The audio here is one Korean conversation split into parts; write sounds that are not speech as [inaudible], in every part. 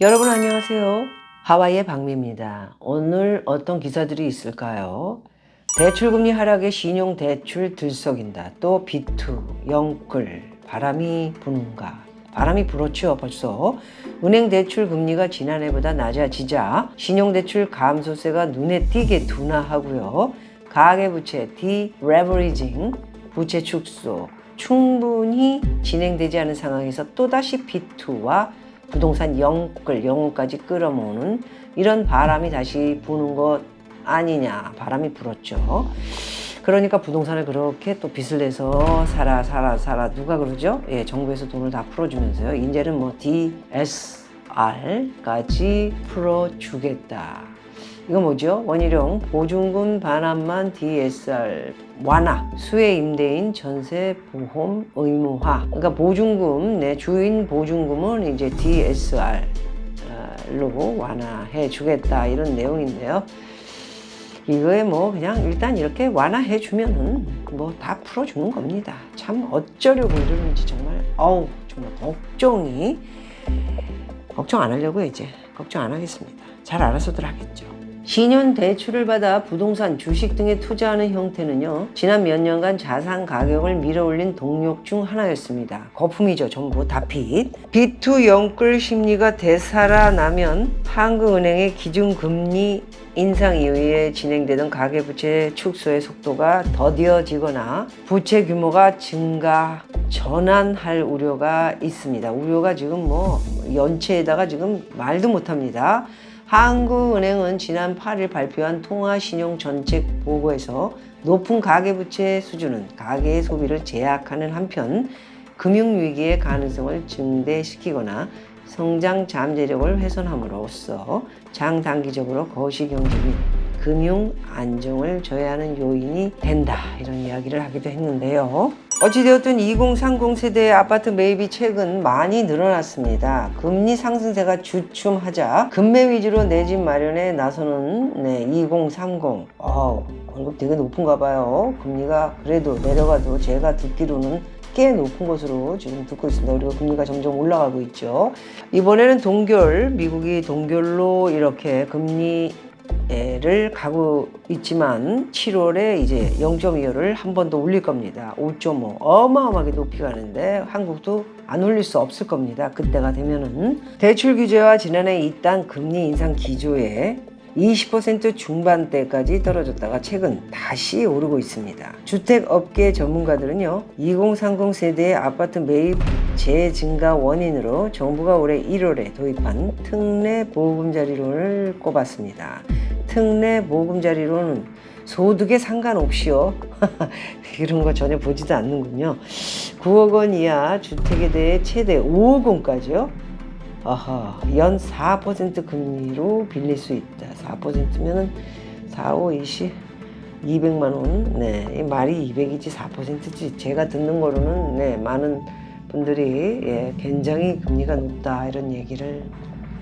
여러분 안녕하세요. 하와이의 박미입니다. 오늘 어떤 기사들이 있을까요? 대출금리 하락에 신용대출 들썩인다. 또 비투, 영끌, 바람이 부는가. 바람이 불었죠 벌써. 은행 대출 금리가 지난해보다 낮아지자 신용대출 감소세가 눈에 띄게 둔화하고요. 가계부채 디레버리징, 부채 축소 충분히 진행되지 않은 상황에서 또다시 비투와 부동산 영끌, 영혼까지 끌어모으는 이런 바람이 다시 부는 것 아니냐 바람이 불었죠. 그러니까 부동산을 그렇게 또 빚을 내서 살아 살아 살아 누가 그러죠? 예, 정부에서 돈을 다 풀어주면서요. 이제는 뭐 DSR까지 풀어주겠다. 이거 뭐죠? 원희룡 보증금 반환만 DSR 완화 수혜 임대인 전세 보험 의무화 그러니까 보증금 내 주인 보증금은 이제 DSR로 완화해 주겠다 이런 내용인데요. 이거에 뭐 그냥 일단 이렇게 완화해 주면은 뭐 다 풀어주는 겁니다. 참 어쩌려고 이러는지 정말 어우 정말 걱정이 걱정 안 하려고요 이제 걱정 안 하겠습니다. 잘 알아서들 하겠죠. 신용 대출을 받아 부동산, 주식 등에 투자하는 형태는요, 지난 몇 년간 자산 가격을 밀어올린 동력 중 하나였습니다. 거품이죠, 전부 다 빚. 빚투 영끌 심리가 되살아나면 한국은행의 기준금리 인상 이후에 진행되던 가계부채 축소의 속도가 더디어지거나 부채 규모가 증가, 전환할 우려가 있습니다. 우려가 지금 뭐 연체에다가 지금 말도 못합니다. 한국은행은 지난 8일 발표한 통화신용 정책 보고에서 높은 가계부채 수준은 가계의 소비를 제약하는 한편 금융위기의 가능성을 증대시키거나 성장 잠재력을 훼손함으로써 장단기적으로 거시경제 및 금융 안정을 저해하는 요인이 된다 이런 이야기를 하기도 했는데요. 어찌되었든 2030 세대의 아파트 매입이 최근 많이 늘어났습니다. 금리 상승세가 주춤하자 금매 위주로 내 집 마련에 나서는 네, 2030. 어우, 월급 되게 높은가 봐요. 금리가 그래도 내려가도 제가 듣기로는 꽤 높은 것으로 지금 듣고 있습니다. 그리고 금리가 점점 올라가고 있죠. 이번에는 동결, 미국이 동결로 이렇게 금리 를 가고 있지만 7월에 이제 0.25를 한 번 더 올릴 겁니다. 5.5 어마어마하게 높이 가는데 한국도 안 올릴 수 없을 겁니다. 그때가 되면은 대출 규제와 지난해 이딴 금리 인상 기조에 20% 중반대까지 떨어졌다가 최근 다시 오르고 있습니다. 주택업계 전문가들은요, 2030 세대의 아파트 매입 재증가 원인으로 정부가 올해 1월에 도입한 특례 보금자리론을 꼽았습니다. 특례 보금자리론은 소득에 상관없이요. [laughs] 이런 거 전혀 보지도 않는군요. 9억 원 이하 주택에 대해 최대 5억 원까지요. 아하, 연 4% 금리로 빌릴 수 있다. 4%면은 4, 5, 20, 200만 원. 네, 이 말이 200이지 4%지. 제가 듣는 거로는 네, 많은 분들이 예, 굉장히 금리가 높다 이런 얘기를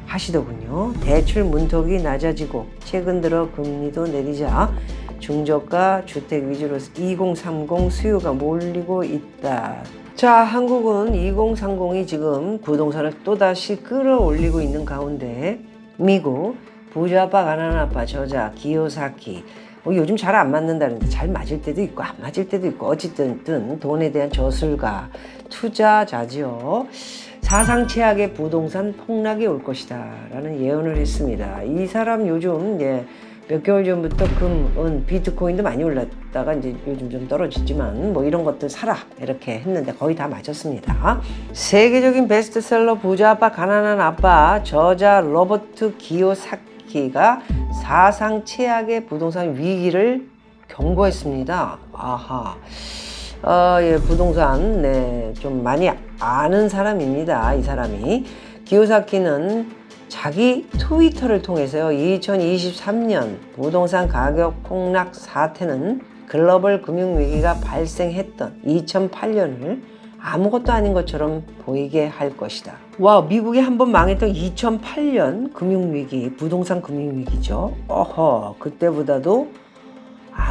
하시더군요. 대출 문턱이 낮아지고 최근 들어 금리도 내리자 중저가 주택 위주로 2030 수요가 몰리고 있다. 자, 한국은 2030이 지금 부동산을 또다시 끌어올리고 있는 가운데 미국 부자 아빠 가난 아빠 저자 기요사키 뭐 요즘 잘 안 맞는다는데 잘 맞을 때도 있고 안 맞을 때도 있고 어쨌든 돈에 대한 저술가 투자자지요. 사상 최악의 부동산 폭락이 올 것이다 라는 예언을 했습니다. 이 사람 요즘 예, 몇 개월 전부터 금, 은, 비트코인도 많이 올랐다가 이제 요즘 좀 떨어지지만 뭐 이런 것들 사라 이렇게 했는데 거의 다 맞았습니다. 세계적인 베스트셀러 부자 아빠 가난한 아빠 저자 로버트 기요사키가 사상 최악의 부동산 위기를 경고했습니다. 아하. 어, 예, 부동산, 네, 좀 많이 아는 사람입니다. 이 사람이. 기요사키는 자기 트위터를 통해서요, 2023년 부동산 가격 폭락 사태는 글로벌 금융 위기가 발생했던 2008년을 아무것도 아닌 것처럼 보이게 할 것이다. 와, 미국이 한 번 망했던 2008년 금융위기, 부동산 금융위기죠. 어허, 그때보다도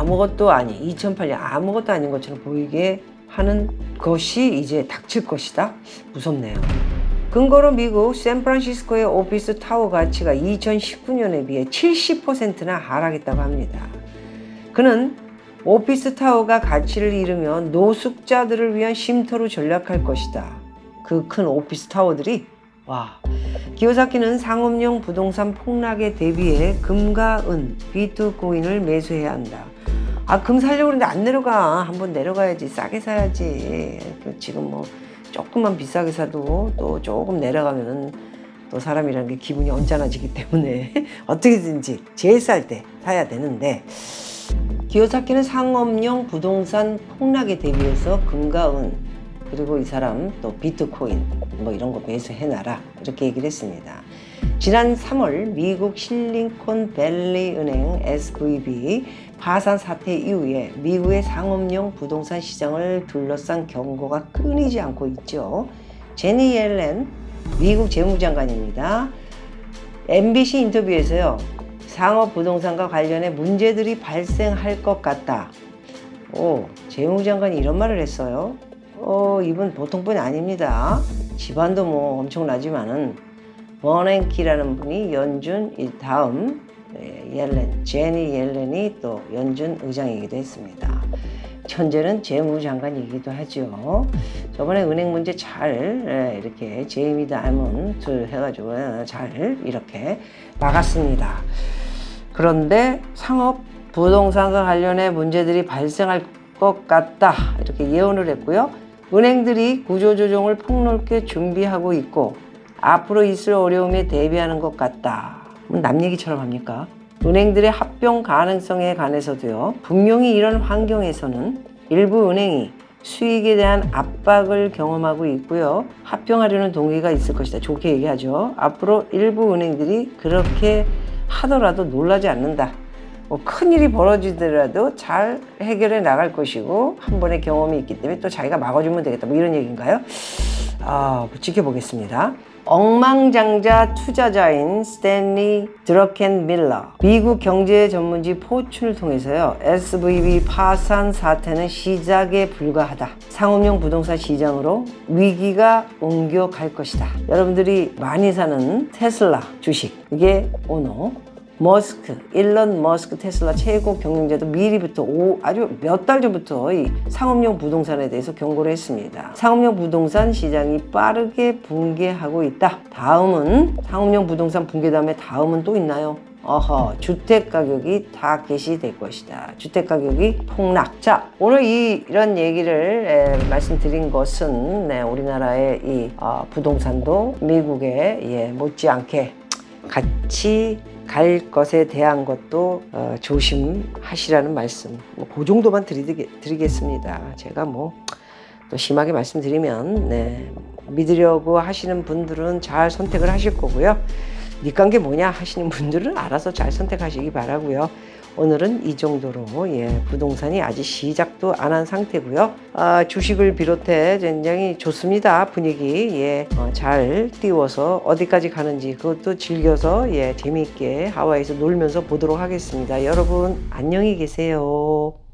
아무것도 아니 2008년 아무것도 아닌 것처럼 보이게 하는 것이 이제 닥칠 것이다. 무섭네요. 근거로 미국 샌프란시스코의 오피스 타워 가치가 2019년에 비해 70%나 하락했다고 합니다. 그는 오피스 타워가 가치를 잃으면 노숙자들을 위한 쉼터로 전락할 것이다. 그 큰 오피스 타워들이 와 기요사키는 상업용 부동산 폭락에 대비해 금과 은, 비트코인을 매수해야 한다. 아 금 살려고 그러는데 안 내려가. 한번 내려가야지. 싸게 사야지. 그 지금 뭐 조금만 비싸게 사도 또 조금 내려가면은 또 사람이라는 게 기분이 언짢아지기 때문에 [laughs] 어떻게든지 제일 쌀 때 사야 되는데 기요사키는 상업용 부동산 폭락에 대비해서 금과 은 그리고 이 사람 또 비트코인 뭐 이런 거 매수해놔라 이렇게 얘기를 했습니다. 지난 3월 미국 실링콘 밸리 은행 SVB 파산 사태 이후에 미국의 상업용 부동산 시장을 둘러싼 경고가 끊이지 않고 있죠. 제니 옐렌 미국 재무장관입니다. MBC 인터뷰에서요. 상업 부동산과 관련해 문제들이 발생할 것 같다. 오, 재무장관이 이런 말을 했어요. 어, 이분 보통 분이 아닙니다. 집안도 뭐 엄청나지만은 버냉키라는 분이 연준 이 다음 예, 옐렌, 제니 옐렌이 또 연준 의장이기도 했습니다. 현재는 재무장관이기도 하죠. 저번에 은행 문제 잘 예, 이렇게 제이미 다이몬드 해가지고 예, 잘 이렇게 막았습니다. 그런데 상업 부동산과 관련해 문제들이 발생할 것 같다 이렇게 예언을 했고요. 은행들이 구조조정을 폭넓게 준비하고 있고 앞으로 있을 어려움에 대비하는 것 같다. 뭐남 얘기처럼 합니까? 은행들의 합병 가능성에 관해서도요. 분명히 이런 환경에서는 일부 은행이 수익에 대한 압박을 경험하고 있고요. 합병하려는 동기가 있을 것이다. 좋게 얘기하죠. 앞으로 일부 은행들이 그렇게 하더라도 놀라지 않는다. 뭐 큰일이 벌어지더라도 잘 해결해 나갈 것이고 한 번의 경험이 있기 때문에 또 자기가 막아주면 되겠다. 뭐 이런 얘기인가요? 아, 지켜보겠습니다. 억망장자 투자자인 스탠리 드러켄 밀러. 미국 경제 전문지 포춘을 통해서요 SVB 파산 사태는 시작에 불과하다. 상업용 부동산 시장으로 위기가 옮겨갈 것이다. 여러분들이 많이 사는 테슬라 주식. 이게 오너 머스크, 일론 머스크 테슬라 최고 경영자도 미리부터 오, 아주 몇 달 전부터 이 상업용 부동산에 대해서 경고를 했습니다. 상업용 부동산 시장이 빠르게 붕괴하고 있다. 다음은 상업용 부동산 붕괴 다음에 다음은 또 있나요? 어허, 주택 가격이 타겟이 될 것이다. 주택 가격이 폭락. 자, 오늘 이, 이런 얘기를 에, 말씀드린 것은 네, 우리나라의 이 어, 부동산도 미국에 예, 못지않게 같이 갈 것에 대한 것도 어, 조심하시라는 말씀. 뭐, 그 정도만 드리게, 드리겠 습니다. 제가 뭐 또 심하게 말씀드리면 네, 믿으려고 하시는 분들은 잘 선택을 하실 거고요. 니깐 게 뭐냐 하시는 분들은 알아서 잘 선택하시기 바라고요. 오늘은 이 정도로 예, 부동산이 아직 시작도 안 한 상태고요. 아, 주식을 비롯해 굉장히 좋습니다. 분위기 예, 어, 잘 띄워서 어디까지 가는지 그것도 즐겨서 예, 재미있게 하와이에서 놀면서 보도록 하겠습니다. 여러분 안녕히 계세요.